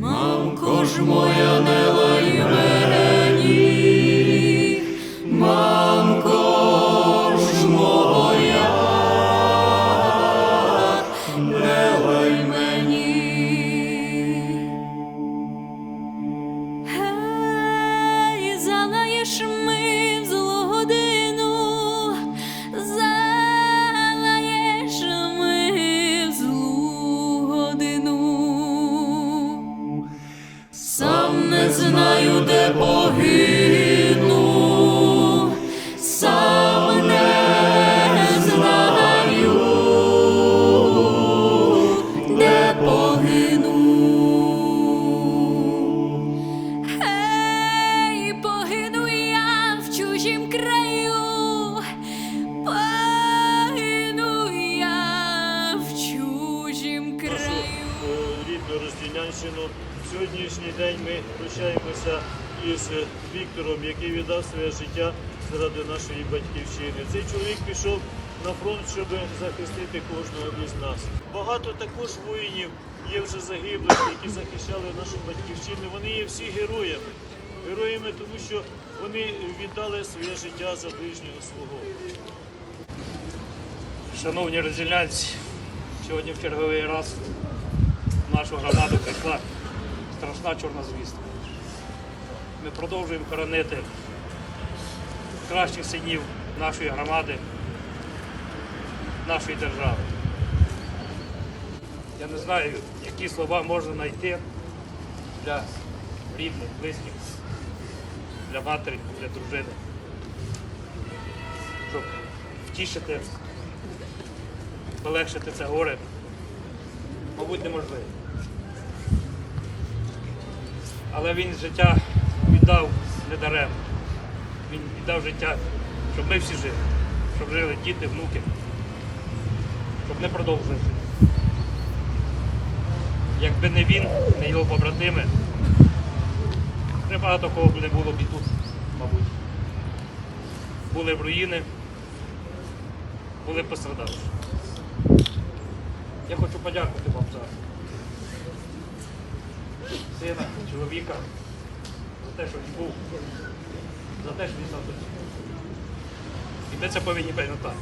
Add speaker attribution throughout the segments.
Speaker 1: Мамко ж моя не лай
Speaker 2: Розділянщину. Сьогоднішній день ми прощаємося із Віктором, який віддав своє життя заради нашої батьківщини. Цей чоловік пішов на фронт, щоб захистити кожного із нас. Багато також воїнів є вже загиблих, які захищали нашу батьківщину. Вони є всі героями. Героями, тому що вони віддали своє життя за ближнього свого.
Speaker 3: Шановні розділянці, сьогодні в черговий раз в нашу громаду прийшла страшна чорна звістка. Ми продовжуємо хоронити кращих синів нашої громади, нашої держави. Я не знаю, які слова можна знайти для рідних, близьких, для матері, для дружини, щоб втішити полегшити це горе, мабуть, неможливо. Але він життя віддав недаремно. Він віддав життя, щоб ми всі жили, щоб жили діти, внуки, щоб не продовжили жити. Якби не він, не його побратими, вже багато кого б не було б і тут, мабуть. Були б руїни, були б пострадавши. Я хочу подякувати вам за сина, чоловіка, за те, що він був, за те, що він сам. І ми це повинні пам'ятати.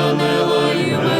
Speaker 1: Ж моя